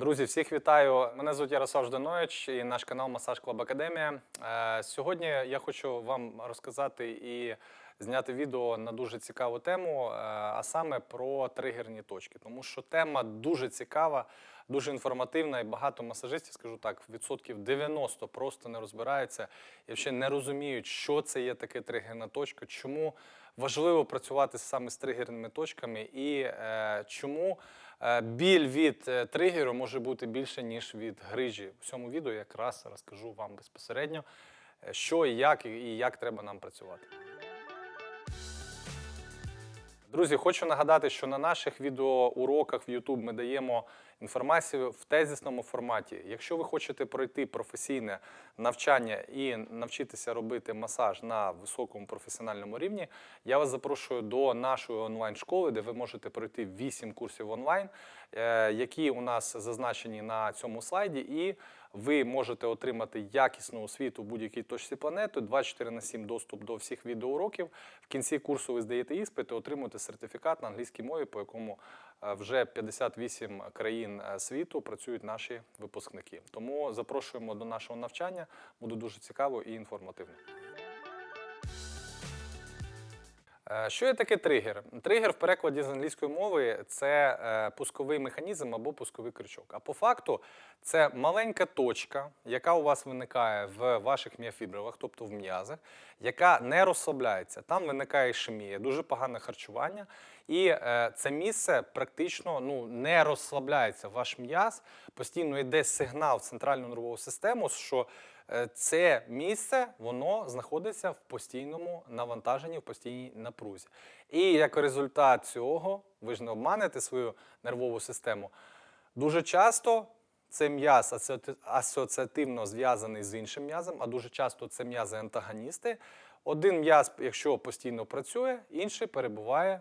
Друзі, всіх вітаю. Мене звуть Ярослав Жданович і наш канал Масаж Клаб Академія. Е, Сьогодні я хочу вам розказати і зняти відео на дуже цікаву тему, е, а саме про тригерні точки. Тому що тема дуже цікава, дуже інформативна, і багато масажистів, скажу так, відсотків 90 просто не розбираються і ще не розуміють, що це є таке тригерна точка, чому важливо працювати саме з тригерними точками і е, чому. Е, Біль від е, тригеру може бути більше, ніж від грижі. У цьому відео якраз розкажу вам безпосередньо, е, що і як, і як треба нам працювати. Друзі, хочу нагадати, що на наших відеоуроках в YouTube ми даємо інформацію в тезісному форматі. Якщо ви хочете пройти професійне навчання і навчитися робити масаж на високому професіональному рівні, я вас запрошую до нашої онлайн-школи, де ви можете пройти 8 курсів онлайн, е, які у нас зазначені на цьому слайді. І ви можете отримати якісну освіту в будь-якій точці планети, 24 на 7 доступ до всіх відеоуроків. В кінці курсу ви здаєте іспит і отримуєте сертифікат на англійській мові, по якому е, вже 58 країн е, світу працюють наші випускники. Тому запрошуємо до нашого навчання. Буде дуже цікаво і інформативно. Е, Що є таке тригер? Тригер в перекладі з англійської мови це е, пусковий механізм або пусковий крючок. А по факту це маленька точка, яка у вас виникає в ваших міофібрилах, тобто в м'язах, яка не розслабляється. Там виникає ішемія, дуже погане харчування. І е, це місце практично ну, не розслабляється. Ваш м'яз постійно йде сигнал в центральну нервову систему, що це місце воно знаходиться в постійному навантаженні, в постійній напрузі. І як результат цього, ви ж не обманете свою нервову систему. Дуже часто це м'яз асоціативно зв'язаний з іншим м'язом, а дуже часто це м'язи антагоністи. Один м'яз, якщо постійно працює, інший перебуває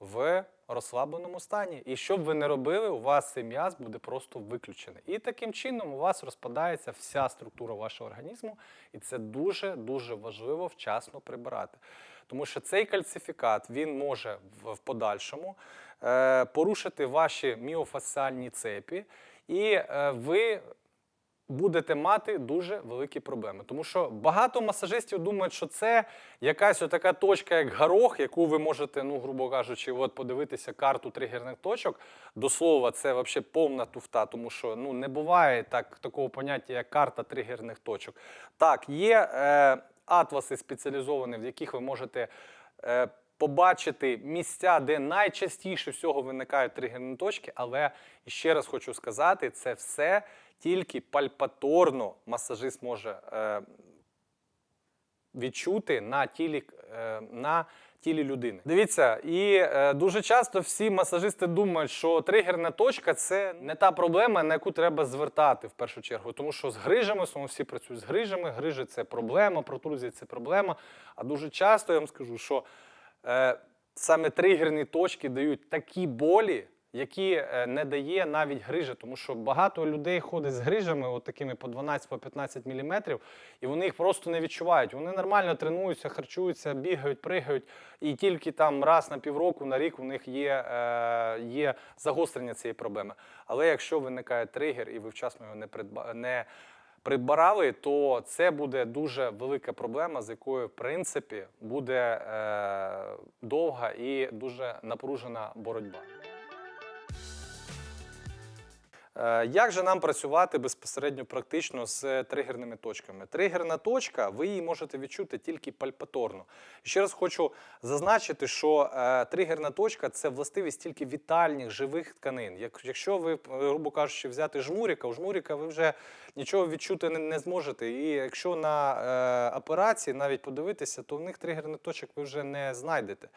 в розслабленому стані. І що б ви не робили, у вас цей м'яз буде просто виключений. І таким чином у вас розпадається вся структура вашого організму, і це дуже дуже важливо вчасно прибирати. Тому що цей кальцифікат він може в, подальшому е, порушити ваші міофасціальні цепі, і е, ви будете мати дуже великі проблеми. Тому що багато масажистів думають, що це якась така точка, як горох, яку ви можете, ну, грубо кажучи, от подивитися карту тригерних точок. До слова, це взагалі повна туфта, тому що ну, не буває так, такого поняття, як карта тригерних точок. Так, є е, атласи спеціалізовані, в яких ви можете. Е, Побачити місця, де найчастіше всього виникають тригерні точки, але ще раз хочу сказати, це все тільки пальпаторно масажист може е, відчути на тілі, е, на тілі людини. Дивіться, і е, дуже часто всі масажисти думають, що тригерна точка це не та проблема, на яку треба звертати в першу чергу. Тому що з грижами, всі працюють з грижами, грижі це проблема, протрузія це проблема. А дуже часто я вам скажу, що саме тригерні точки дають такі болі, які е, не дає навіть грижа, тому що багато людей ходить з грижами, от такими по 12-15 мм, і вони їх просто не відчувають. Вони нормально тренуються, харчуються, бігають, пригають, і тільки там раз на півроку, на рік у них є, е, є загострення цієї проблеми. Але якщо виникає тригер і ви вчасно його не придба... прибирали, то це буде дуже велика проблема, з якою, в принципі, буде е, довга і дуже напружена боротьба. Е, Як же нам працювати безпосередньо практично з тригерними точками? Тригерна точка, ви її можете відчути тільки пальпаторно. Ще раз хочу зазначити, що е, тригерна точка це властивість тільки вітальних живих тканин. Якщо ви, е, грубо кажучи, взяти жмуріка, у жмуріка ви вже нічого відчути не, зможете. І якщо на е, операції навіть подивитися, то в них тригерних точок ви вже не знайдете.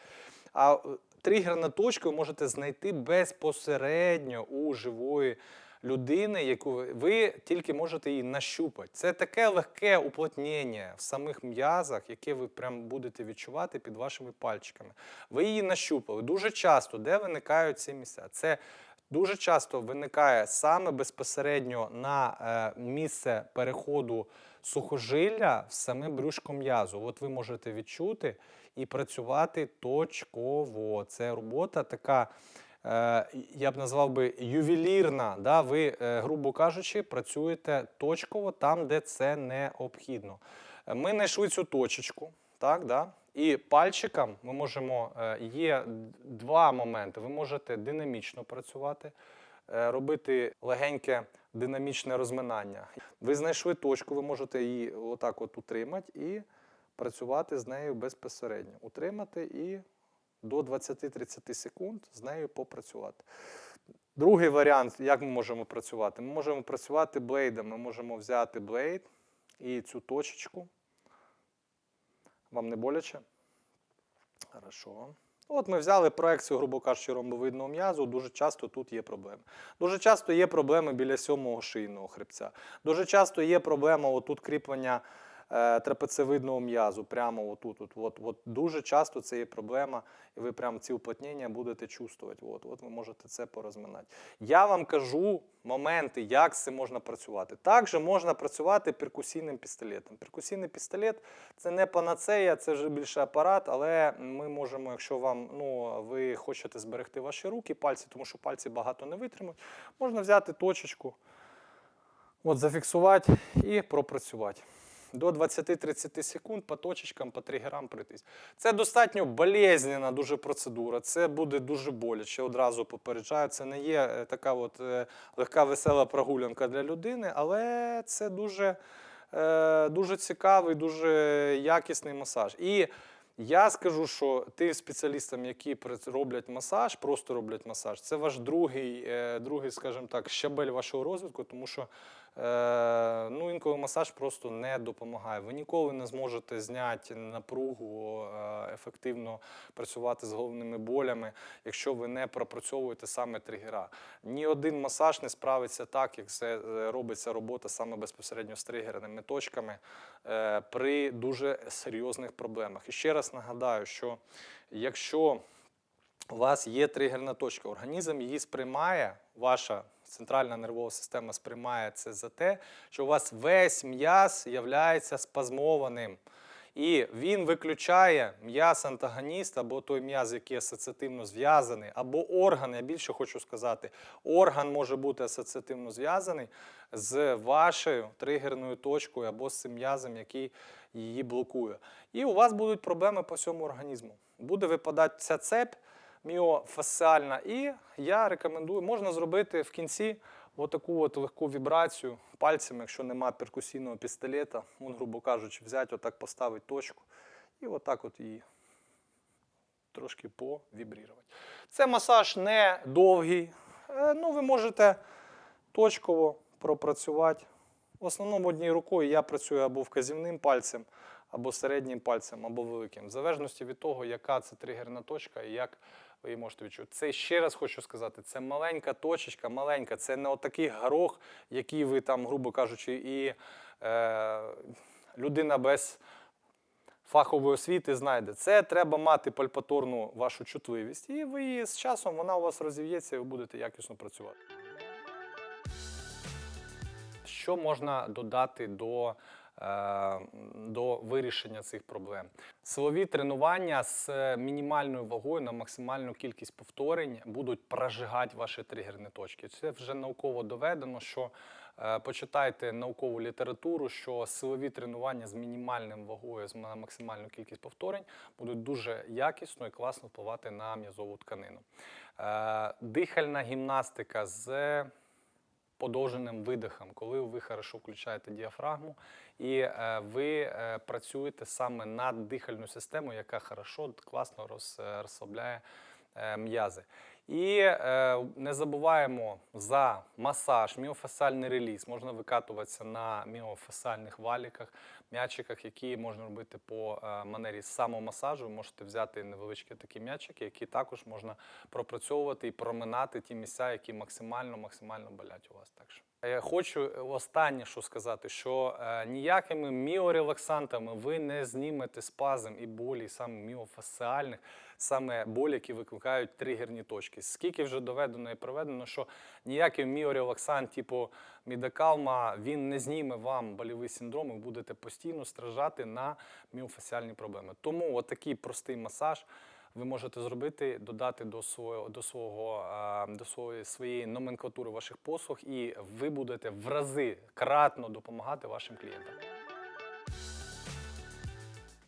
А е, тригерна точка ви можете знайти безпосередньо у живої людини, яку ви- тільки можете її нащупати. Це таке легке уплотнення в самих м'язах, яке ви прям будете відчувати під вашими пальчиками. Ви її нащупали. Дуже часто, де виникають ці місця? Це дуже часто виникає саме безпосередньо на е, місце переходу сухожилля в саме брюшко м'язу. От ви можете відчути і працювати точково. Це робота така я б назвав би ювелірна. Да? Ви, е, грубо кажучи, працюєте точково там, де це необхідно. Е, Ми знайшли цю точечку, так, да? і пальчиком ми можемо, е, є два моменти. Ви можете динамічно працювати, е, робити легеньке динамічне розминання. Ви знайшли точку, ви можете її отак от утримати і працювати з нею безпосередньо. Утримати і до 20-30 секунд з нею попрацювати. Другий варіант, як ми можемо працювати? Ми можемо працювати блейдом. Ми можемо взяти блейд і цю точечку. Вам не боляче? Хорошо. От ми взяли проекцію, грубо кажучи, ромбовидного м'язу. Дуже часто тут є проблеми. Дуже часто є проблеми біля сьомого шийного хребця. Дуже часто є проблема отут кріплення трапецевидного м'язу. Прямо отут. От, от, от. Дуже часто це є проблема, і ви прямо ці уплотнення будете чувствувати. От, от ви можете це порозминати. Я вам кажу моменти, як з цим можна працювати. Також можна працювати перкусійним пістолетом. Перкусійний пістолет це не панацея, це вже більше апарат, але ми можемо, якщо вам ну, ви хочете зберегти ваші руки, пальці, тому що пальці багато не витримують, можна взяти точечку, от, зафіксувати і пропрацювати. До 20-30 секунд по точечкам, по тригерам пройтись. Це достатньо болезненна дуже процедура. Це буде дуже боляче. Одразу попереджаю. Це не є е, така от е, легка весела прогулянка для людини, але це дуже, е, дуже цікавий, дуже якісний масаж. І я скажу, що тим спеціалістам, які роблять масаж, просто роблять масаж, це ваш другий, другий, скажімо так, щабель вашого розвитку, тому що ну, інколи масаж просто не допомагає. Ви ніколи не зможете зняти напругу, е, ефективно працювати з головними болями, якщо ви не пропрацьовуєте саме тригера. Ні один масаж не справиться так, як це е, робиться робота саме безпосередньо з тригерними точками е, при дуже серйозних проблемах. І ще раз нагадаю, що якщо у вас є тригерна точка, організм її сприймає, ваша центральна нервова система сприймає це за те, що у вас весь м'яз являється спазмованим. І він виключає м'яз-антагоніст або той м'яз, який асоціативно зв'язаний, або орган, я більше хочу сказати, орган може бути асоціативно зв'язаний з вашою тригерною точкою або з цим м'язом, який її блокує. І у вас будуть проблеми по всьому організму. Буде випадати ця цепь міофасціальна, і я рекомендую, можна зробити в кінці отаку от легку вібрацію пальцями, якщо немає перкусійного пістолета, он, грубо кажучи, взяти, отак поставити точку і отак от її трошки повібрірувати. Це масаж не довгий. Е, Ну, ви можете точково пропрацювати. В основному однією рукою я працюю або вказівним пальцем, або середнім пальцем, або великим. В залежності від того, яка це тригерна точка і як ви її можете відчути. Це ще раз хочу сказати: це маленька точечка, маленька, це не отакий горох, який ви там, грубо кажучи, і е, людина без фахової освіти знайде. Це треба мати пальпаторну вашу чутливість, і ви її з часом вона у вас розів'ється, і ви будете якісно працювати. Що можна додати до, е, до вирішення цих проблем? Силові тренування з мінімальною вагою на максимальну кількість повторень будуть прожигати ваші тригерні точки. Це вже науково доведено, що е, почитайте наукову літературу, що силові тренування з мінімальним вагою на максимальну кількість повторень будуть дуже якісно і класно впливати на м'язову тканину. Е, Дихальна гімнастика з подовженим видихом, коли ви хорошо включаєте діафрагму і е, ви е, працюєте саме над дихальною системою, яка хорошо, класно розслабляє е, м'язи. І е, не забуваємо за масаж, міофасальний реліз. Можна викатуватися на міофасальних валіках, м'ячиках, які можна робити по е, манері самомасажу. Можете взяти невеличкі такі м'ячики, які також можна пропрацьовувати і проминати ті місця, які максимально максимально болять у вас. Так що. Е, Хочу останнє, що сказати, що е, ніякими міорелаксантами ви не знімете спазм і болі, саме міофасціальних, саме болі, які викликають тригерні точки. Скільки вже доведено і проведено, що ніякий міорелаксант, типу мідакалма, він не зніме вам больовий синдром, і будете постійно страждати на міофасціальні проблеми. Тому отакий простий масаж ви можете зробити, додати до свого до свого до своєї своєї номенклатури ваших послуг, і ви будете в рази кратно допомагати вашим клієнтам.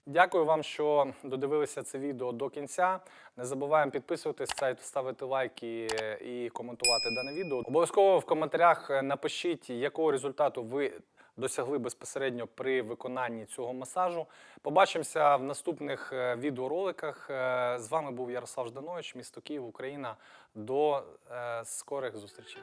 Дякую вам, що додивилися це відео до кінця. Не забуваємо підписуватись, ставити лайки і коментувати дане відео. Обов'язково в коментарях напишіть, якого результату ви досягли безпосередньо при виконанні цього масажу. Побачимося в наступних е, відеороликах. Е, З вами був Ярослав Жданович, місто Київ, Україна. До е, скорих зустрічей.